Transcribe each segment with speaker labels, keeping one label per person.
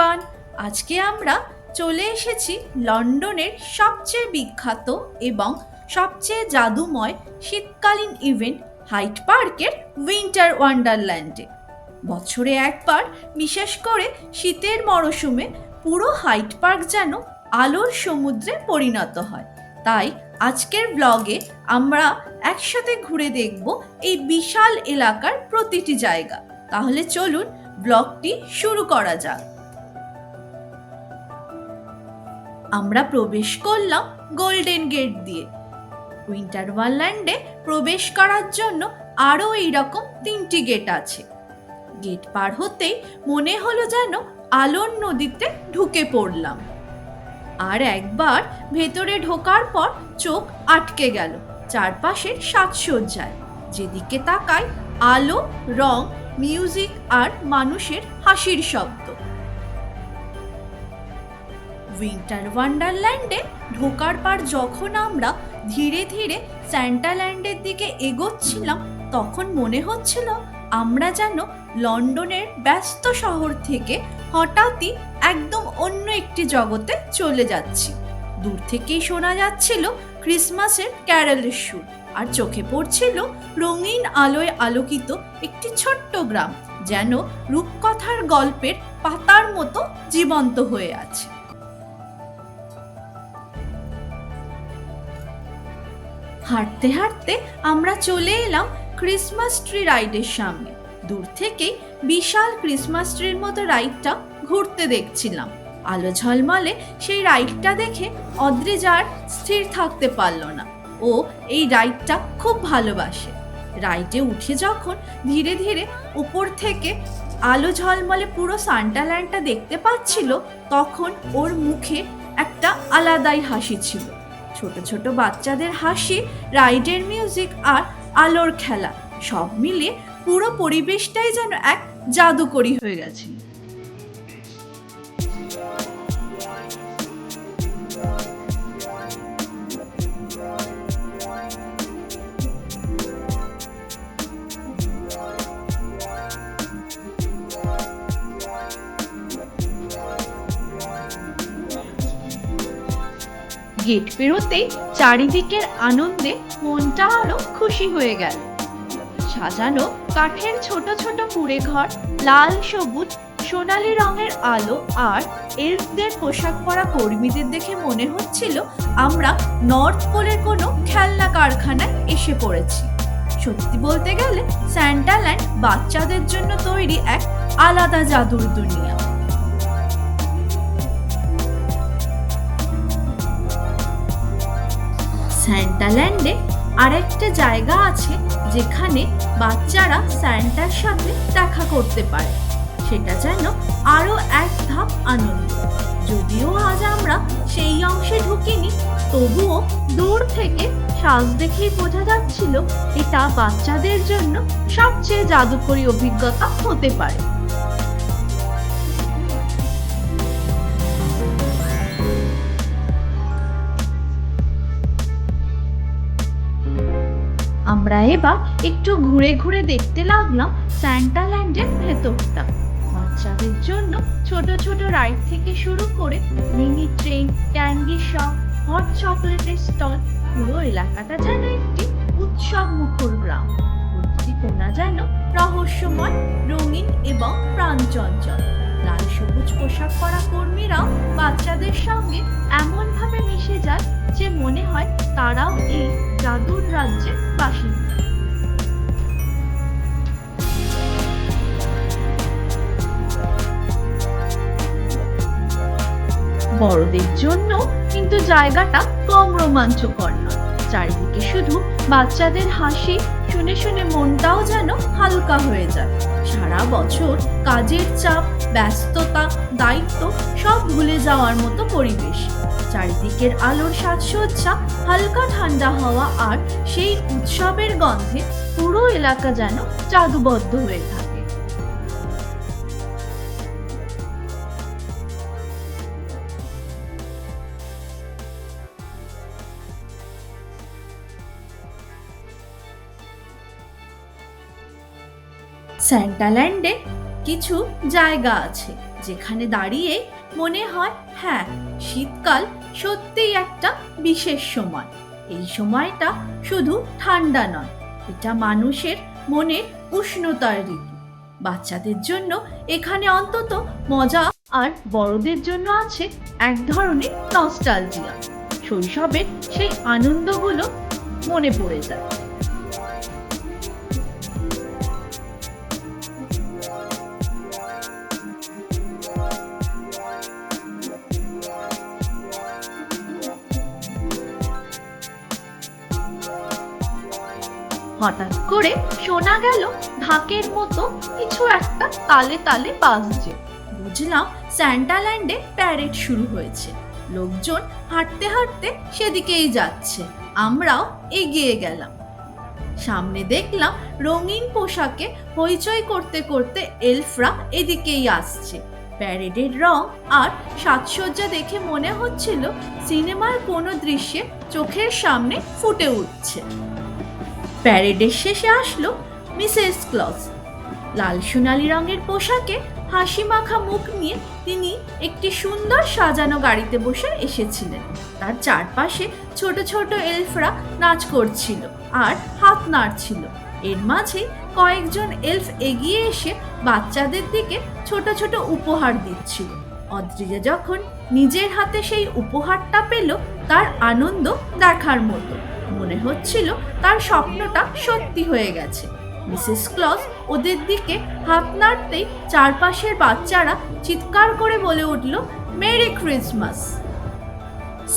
Speaker 1: Everyone, আজকে আমরা চলে এসেছি লন্ডনের সবচেয়ে বিখ্যাত এবং সবচেয়ে জাদুময় শীতকালীন ইভেন্ট হাইট পার্কের উইন্টার ওয়ান্ডারল্যান্ডে। বছরে একবার, বিশেষ করে শীতের মরশুমে, পুরো হাইট পার্ক যেন আলোর সমুদ্রে পরিণত হয়। তাই আজকের ব্লগে আমরা একসাথে ঘুরে দেখব এই বিশাল এলাকার প্রতিটি জায়গা। তাহলে চলুন ব্লগটি শুরু করা যাক। আমরা প্রবেশ করলাম গোল্ডেন গেট দিয়ে। উইন্টার ওয়ারল্যান্ডে প্রবেশ করার জন্য আরও এইরকম তিনটি গেট আছে। গেট পার হতেই মনে হলো যেন আলোর নদীতে ঢুকে পড়লাম। আর একবার ভেতরে ঢোকার পর চোখ আটকে গেল, চারপাশের সাজসজ্জায়। যেদিকে তাকাই আলো, রং মিউজিক আর মানুষের হাসির শব্দ। উইন্টার ওয়ান্ডারল্যান্ডে ঢোকার পর যখন আমরা ধীরে ধীরে স্যান্টাল্যান্ডের দিকে এগোচ্ছিলাম, তখন মনে হচ্ছিল আমরা যেন লন্ডনের ব্যস্ত শহর থেকে হঠাৎই একদম অন্য একটি জগতে চলে যাচ্ছি। দূর থেকেই শোনা যাচ্ছিল ক্রিসমাসের ক্যারলের সুর আর চোখে পড়ছিল রঙিন আলোয় আলোকিত একটি ছোট্ট গ্রাম, যেন রূপকথার গল্পের পাতার মতো জীবন্ত হয়ে আছে। হাঁটতে হাঁটতে আমরা চলে এলাম ক্রিসমাস ট্রি রাইডের সামনে। দূর থেকেই বিশাল ক্রিসমাস ট্রির মতো রাইডটা ঘুরতে দেখছিলাম। আলো ঝলমলে সেই রাইডটা দেখে অদ্রিজার স্থির থাকতে পারল না। ও এই রাইডটা খুব ভালোবাসে। রাইডে উঠে যখন ধীরে ধীরে উপর থেকে আলো ঝলমলে পুরো সান্টাল্যান্ডটা দেখতে পাচ্ছিল, তখন ওর মুখে একটা আলাদাই হাসি ছিল। ছোট ছোট বাচ্চাদের হাসি, রাইডের মিউজিক আর আলোর খেলা, সব মিলিয়ে পুরো পরিবেশটাই যেন এক জাদুকরি হয়ে গেছে। গেট পেরোতেই চারিদিকের আনন্দে মনটা আরও খুশি হয়ে গেল। সাজানো কাঠের ছোট ছোট কুড়ে ঘর, লাল, সবুজ, সোনালি রঙের আলো আর এলফদের পোশাক পরা কর্মীদের দেখে মনে হচ্ছিল আমরা নর্থ পোলের কোনো খেলনা কারখানায় এসে পড়েছি। সত্যি বলতে গেলে স্যান্টাল্যান্ড বাচ্চাদের জন্য তৈরি এক আলাদা জাদুর দুনিয়া। স্যান্টাল্যান্ডে আরেকটা জায়গা আছে যেখানে বাচ্চারা স্যান্টার সাথে দেখা করতে পারে। সেটা যেন আরও এক ধাপ আনন্দ। যদিও আজ আমরা সেই অংশে ঢুকিনি, তবুও দূর থেকে শ্বাস দেখেই বোঝা যাচ্ছিল এটা বাচ্চাদের জন্য সবচেয়ে জাদুকরী অভিজ্ঞতা হতে পারে। আমরা এবার একটু ঘুরে ঘুরে দেখতে লাগলাম স্যান্টাল্যান্ডের ভেতরটা। বাচ্চাদের জন্য ছোট ছোট রাইড থেকে শুরু করে mini train, candy shop, hot চকলেটের স্টল, পুরো এলাকাটা যেন একটি উৎসব মুখর গ্রাম। কোনা যেন রহস্যময়, রঙিন এবং প্রাণচঞ্চল। লাল সবুজ পোশাক পরা কর্মীরাও বাচ্চাদের সঙ্গে এমনভাবে মিশে যায়, যে মনে হয় তারাও এই জাদুর রাজ্যের বাসিন্দা। বড়দের জন্য কিন্তু জায়গাটা কম রোমাঞ্চকর না চারিদিকে শুধু বাচ্চাদের হাসি, শুনে শুনে মনটাও যেন হালকা হয়ে যায়। সারা বছর কাজের চাপ, ব্যস্ততা, দায়িত্ব সব ভুলে যাওয়ার মতো পরিবেশ। চারিদিকের আলোর সাজসজ্জা, হালকা ঠান্ডা হাওয়া আর সেই উৎসবের গন্ধে পুরো এলাকা যেন জাদুবদ্ধ হয়ে থাকে। স্যান্টাল্যান্ডে কিছু জায়গা আছে, যেখানে দাঁড়িয়ে মনে হয় হ্যাঁ শীতকাল সত্যিই একটা বিশেষ সময়। এই সময়টা শুধু ঠান্ডা নয়, এটা মানুষের মনের উষ্ণতার ঋতু। বাচ্চাদের জন্য এখানে অন্তত মজা আর বড়দের জন্য আছে এক ধরনের নস্টালজিয়া শৈশবের সেই আনন্দগুলো মনে পড়ে যায়। হঠাৎ করে শোনা গেল ঢাকের মতো কিছু একটা তালে তালে বাজছে। বুঝলাম স্যান্টাল্যান্ডে প্যারেড শুরু হয়েছে। লোকজন হাঁটতে হাঁটতে সেদিকেই যাচ্ছে। আমরাও এগিয়ে গেলাম। সামনে দেখলাম রঙিন পোশাকে হইচই করতে করতে এলফরা এদিকেই আসছে। প্যারেডের রং আর সাজসজ্জা দেখে মনে হচ্ছিল সিনেমার কোনো দৃশ্যে চোখের সামনে ফুটে উঠছে। প্যারেডের শেষে আসলো মিসেস ক্লজ লাল সোনালি রঙের পোশাকে হাসি মাখা মুখ নিয়ে তিনি একটি সুন্দর সাজানো গাড়িতে বসে এসেছিলেন। তার চারপাশে ছোট ছোট এলফরা নাচ করছিল আর হাত নাড়ছিল। এর মাঝে কয়েকজন এলফ এগিয়ে এসে বাচ্চাদের দিকে ছোট ছোট উপহার দিচ্ছিল। অদ্রিজা যখন নিজের হাতে সেই উপহারটা পেল, তার আনন্দ দেখার মতো। মনে হচ্ছিল তার স্বপ্নটা সত্যি হয়ে গেছে। মিসেস ক্লস ওদের দিকে হাত নাড়তেই চারপাশের বাচ্চারা চিৎকার করে বলে উঠল, মেরি ক্রিসমাস!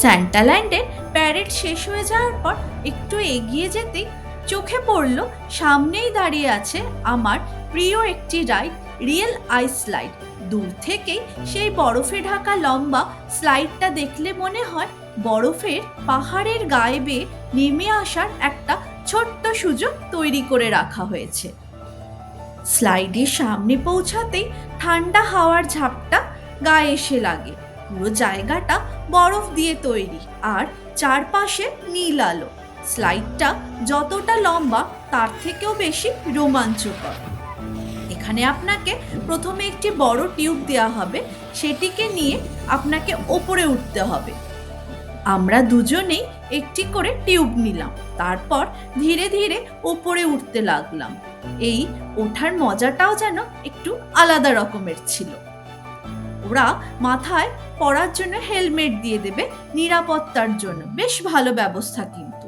Speaker 1: স্যান্টাল্যান্ডের প্যারেড শেষ হয়ে যাওয়ার পর একটু এগিয়ে যেতেই চোখে পড়ল, সামনেই দাঁড়িয়ে আছে আমার প্রিয় একটি রাইড রিয়েল আইস স্লাইড। দূর থেকেই সেই বরফে ঢাকা লম্বা স্লাইডটা দেখলে মনে হয় বরফের পাহাড়ের গায়ে বেয়ে নেমে আসার একটা ছোট্ট সুযোগ তৈরি করে রাখা হয়েছে। স্লাইডের সামনে পৌঁছাতেই ঠান্ডা হাওয়ার ঝাপটা গায়ে এসে লাগে। পুরো জায়গাটা বরফ দিয়ে তৈরি আর চারপাশে নীল আলো। স্লাইডটা যতটা লম্বা, তার থেকেও বেশি রোমাঞ্চকর। এখানে আপনাকে প্রথমে একটি বড় টিউব দেওয়া হবে, সেটিকে নিয়ে আপনাকে ওপরে উঠতে হবে। আমরা দুজনেই একটি করে টিউব নিলাম। তারপর ধীরে ধীরে ওপরে উঠতে লাগলাম। এই ওঠার মজাটাও যেন একটু আলাদা রকমের ছিল। ওরা মাথায় পরার জন্য হেলমেট দিয়ে দেবে, নিরাপত্তার জন্য। বেশ ভালো ব্যবস্থা কিন্তু।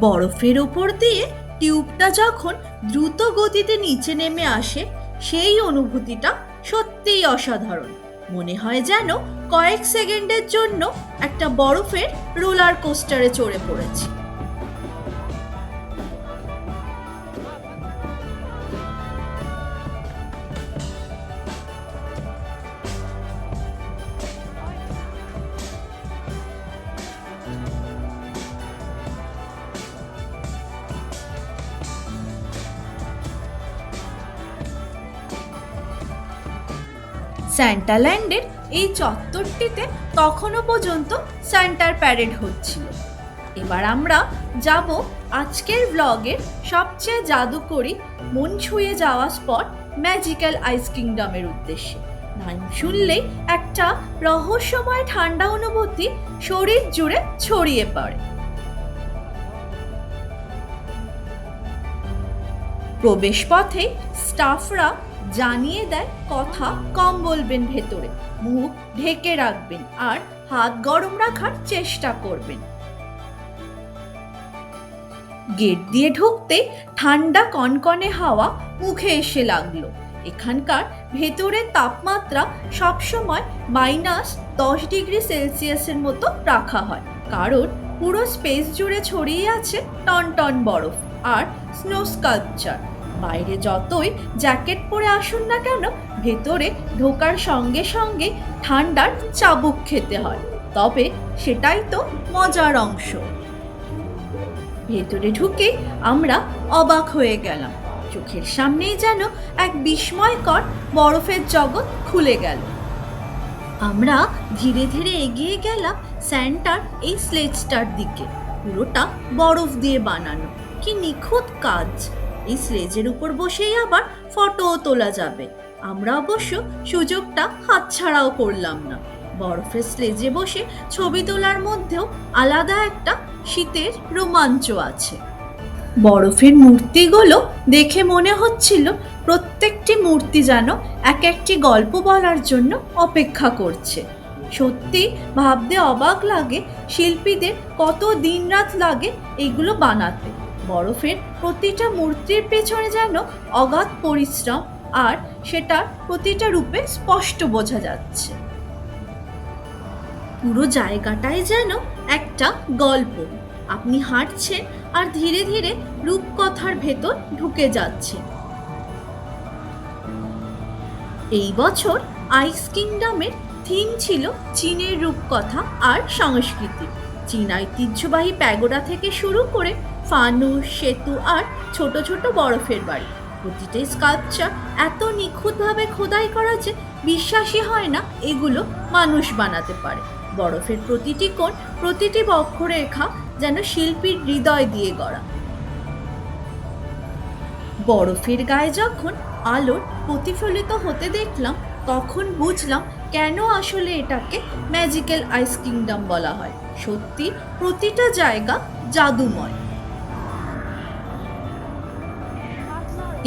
Speaker 1: বরফের ওপর দিয়ে টিউবটা যখন দ্রুত গতিতে নিচে নেমে আসে, সেই অনুভূতিটা সত্যিই অসাধারণ। মনে হয় যেন কয়েক সেকেন্ডের জন্য একটা বরফের রোলার কোস্টারে চড়ে পড়েছি। স্যান্টাল্যান্ডের এই চত্বরটিতে তখনও পর্যন্ত স্যান্টার প্যারেড হচ্ছিল। এবার আমরা যাব আজকের ব্লগের সবচেয়ে জাদুকরি মন ছুঁয়ে যাওয়া স্পট ম্যাজিক্যাল আইস কিংডমের উদ্দেশ্যে। নাম শুনলেই একটা রহস্যময় ঠান্ডা অনুভূতি শরীর জুড়ে ছড়িয়ে পড়ে। প্রবেশ পথে স্টাফরা জানিয়ে দেয় কথা কম বলবেন ভেতরে, মুখ ঢেকে রাখবেন আর হাত গরম রাখার চেষ্টা করবেন। গেট দিয়ে ঢুকতে ঠান্ডা কনকনে হাওয়া মুখে এসে লাগল। এখানকার ভেতরের তাপমাত্রা সবসময় মাইনাস দশ ডিগ্রি সেলসিয়াসের মতো রাখা হয়, কারণ পুরো স্পেস জুড়ে ছড়িয়ে আছে টন টন বরফ আর স্নো স্কাল্পচার। বাইরে যতই জ্যাকেট পরে আসুন না কেন, ভেতরে ঢোকার সঙ্গে সঙ্গে ঠান্ডার চাবুক খেতে হয়। তবে সেটাই তো মজার অংশ। ভেতরে ঢুকে আমরা অবাক হয়ে গেলাম। চোখের সামনেই যেন এক বিস্ময়কর বরফের জগৎ খুলে গেল। আমরা ধীরে ধীরে এগিয়ে গেলাম স্যান্টার এই স্লেজটার দিকে। পুরোটা বরফ দিয়ে বানানো। কি নিখুঁত কাজ! এই স্লেজের উপর বসেই আবার ফটোও তোলা যাবে। আমরা অবশ্য সুযোগটা হাতছাড়াও করলাম না। বরফের স্লেজে বসে ছবি তোলার মধ্যেও আলাদা একটা শীতের রোমাঞ্চ আছে। বরফের মূর্তিগুলো দেখে মনে হচ্ছিল প্রত্যেকটি মূর্তি যেন এক একটি গল্প বলার জন্য অপেক্ষা করছে। সত্যি ভাবতে অবাক লাগে শিল্পীদের কত দিনরাত লাগে এগুলো বানাতে। বরফের প্রতিটা মূর্তির পেছনে যেন অগাধ পরিশ্রম আর সেটার প্রতিটা রূপে স্পষ্ট বোঝা যাচ্ছে। পুরো জায়গাটাই যেন একটা গল্প। আপনি হাঁটছেন আর ধীরে ধীরে রূপকথার ভেতর ঢুকে যাচ্ছেন এই বছর আইস কিংডমের থিম ছিল চীনের রূপকথা আর সংস্কৃতি। চীন ঐতিহ্যবাহী প্যাগোডা থেকে শুরু করে ফানুস সেতু আর ছোট ছোট বরফের বাড়ি। প্রতিটা স্কাল্পচার এত নিখুঁতভাবে খোদাই করা যে বিশ্বাসই হয় না এগুলো মানুষ বানাতে পারে। বরফের প্রতিটি কোণ, প্রতিটি বক্ষরেখা যেন শিল্পীর হৃদয় দিয়ে গড়া। বরফের গায়ে যখন আলোর প্রতিফলিত হতে দেখলাম, তখন বুঝলাম কেন আসলে এটাকে ম্যাজিক্যাল আইস কিংডম বলা হয়। সত্যি প্রতিটা জায়গা জাদুময়।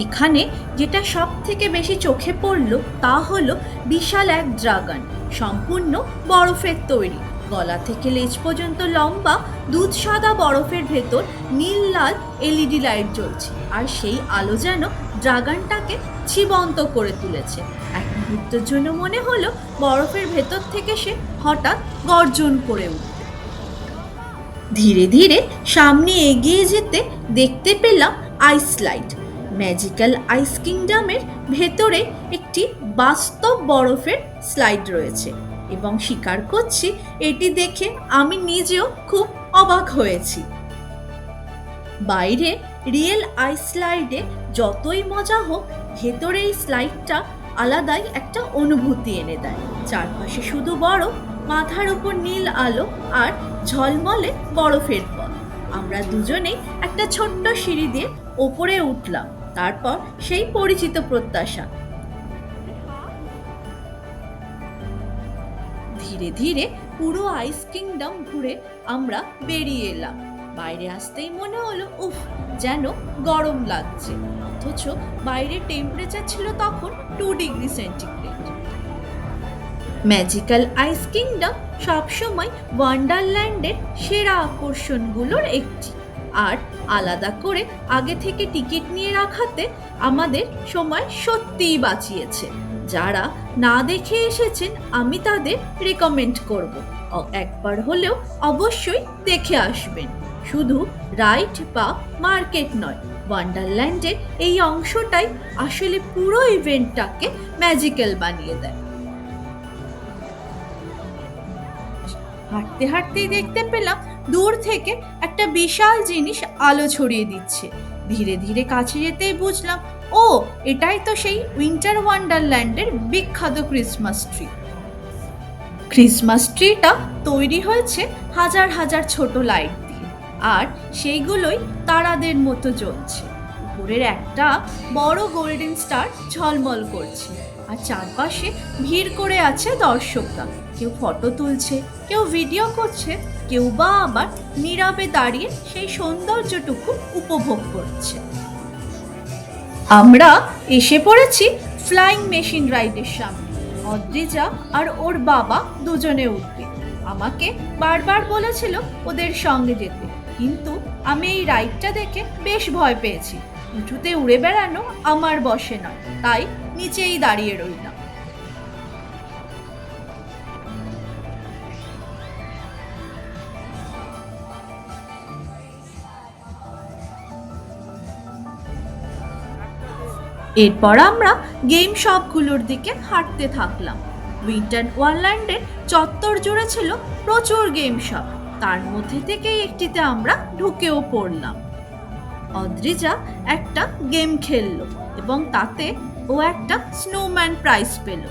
Speaker 1: এখানে যেটা সব থেকে বেশি চোখে পড়ল তা হলো বিশাল এক ড্রাগন, সম্পূর্ণ বরফের তৈরি। গলা থেকে লেজ পর্যন্ত লম্বা, দুধ সাদা বরফের ভেতর নীল লাল এলইডি লাইট জ্বলছে আর সেই আলো যেন ড্রাগনটাকে জীবন্ত করে তুলেছে। এক মুহূর্তের জন্য মনে হলো বরফের ভেতর থেকে সে হঠাৎ গর্জন করে উঠল। ধীরে ধীরে সামনে এগিয়ে যেতে দেখতে পেলাম আইস লাইট। ম্যাজিক্যাল আইস কিংডমের ভেতরে একটি বাস্তব বরফের স্লাইড রয়েছে এবং স্বীকার করছি এটি দেখে আমি নিজেও খুব অবাক হয়েছি। বাইরে রিয়েল আইস স্লাইডে যতই মজা হোক, ভেতরে এই স্লাইডটা আলাদাই একটা অনুভূতি এনে দেয়। চারপাশে শুধু বরফ, মাথার উপর নীল আলো আর ঝলমলে বরফের পথ। আমরা দুজনেই একটা ছোট্ট সিঁড়ি দিয়ে ওপরে উঠলাম। তারপর সেই পরিচিত প্রত্যাশা। ধীরে ধীরে পুরো আইস কিংডম ঘুরে আমরা বেরিয়ে এলাম। বাইরে আসতেই মনে হলো, উফ, যেন গরম লাগছে। অথচ বাইরে টেম্পারেচার ছিল তখন two degree centigrade magical ice kingdom সবসময় ওয়ান্ডারল্যান্ডের সেরা আকর্ষণগুলোর একটি। আর আলাদা করে আগে থেকে টিকিট নিয়ে রাখাতে আমাদের সময় সত্যিই বাঁচিয়েছে। যারা না দেখে এসেছেন, আমি তাদের রেকমেন্ড করব। একবার হলেও অবশ্যই দেখে আসবেন। শুধু রাইট বা মার্কেট নয়, ওয়ান্ডারল্যান্ডের এই অংশটাই আসলে পুরো ইভেন্টটাকে ম্যাজিক্যাল বানিয়ে দেয়। হাঁটতে হাঁটতেই দেখতে পেলাম দূর থেকে একটা বিশাল জিনিস আলো ছড়িয়ে দিচ্ছে। ধীরে ধীরে কাছে যেতেই বুঝলাম, ও, এটাই তো সেই উইন্টার ওয়ান্ডারল্যান্ডের বিখ্যাত ক্রিসমাস ট্রি। ক্রিসমাস ট্রিটা তৈরি হয়েছে হাজার হাজার ছোট লাইট দিয়ে, আর সেইগুলোই তারাদের মতো জ্বলছে। উপরের একটা বড় গোল্ডেন স্টার ঝলমল করছে। আর চারপাশে ভিড় করে আছে দর্শকরা। কেউ ফটো তুলছে, কেউ ভিডিও করছে, কেউ বা আবার নীরবে দাঁড়িয়ে সেই সৌন্দর্যটুকু উপভোগ করছে। আমরা এসে পড়েছি ফ্লাইং মেশিন রাইডের সামনে। অদ্রিজা আর ওর বাবা দুজনে উঠবে। আমাকে বারবার বলেছিল ওদের সঙ্গে যেতে। কিন্তু আমি এই রাইডটা দেখে বেশ ভয় পেয়েছি। উঁচুতে উড়ে বেড়ানো আমার বসে নয়। তাই নিচেই দাঁড়িয়ে রইলাম। এরপর আমরা গেম শপগুলোর দিকে হাঁটতে থাকলাম। উইন্টার ওয়ারল্যান্ডের চত্বর জুড়ে ছিল প্রচুর গেম শপ। তার মধ্যে থেকেই একটিতে আমরা ঢুকেও পড়লাম। অদ্রিজা একটা গেম খেললো এবং তাতে ও একটা স্নোম্যান প্রাইজ পেল।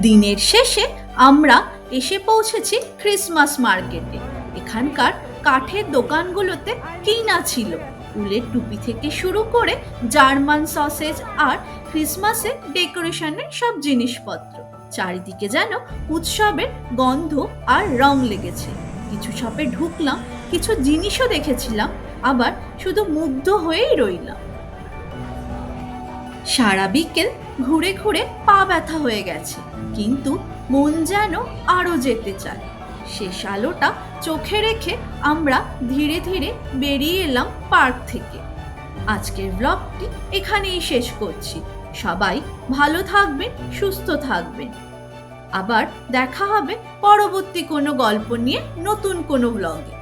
Speaker 1: দিনের শেষে আমরা এসে পৌঁছেছি ক্রিসমাস মার্কেটে এখানকার কাঠের দোকানগুলোতে কি না ছিল। উলের টুপি থেকে শুরু করে জার্মান সসেজ আর ক্রিসমাসের ডেকোরেশনের সব জিনিসপত্র। চারিদিকে যেন উৎসবের গন্ধ আর রং লেগেছে। কিছু শপে ঢুকলাম, কিছু জিনিসও দেখেছিলাম। আবার শুধু মুগ্ধ হয়েই রইলাম সারা বিকেল ঘুরে ঘুরে পা ব্যথা হয়ে গেছে, কিন্তু মন যেন আরও যেতে চায়। শেষ আলোটা চোখে রেখে আমরা ধীরে ধীরে বেরিয়ে এলাম পার্ক থেকে। আজকের ব্লগটি এখানেই শেষ করছি। সবাই ভালো থাকবেন, সুস্থ থাকবেন। আবার দেখা হবে পরবর্তী কোনো গল্প নিয়ে নতুন কোনো ব্লগে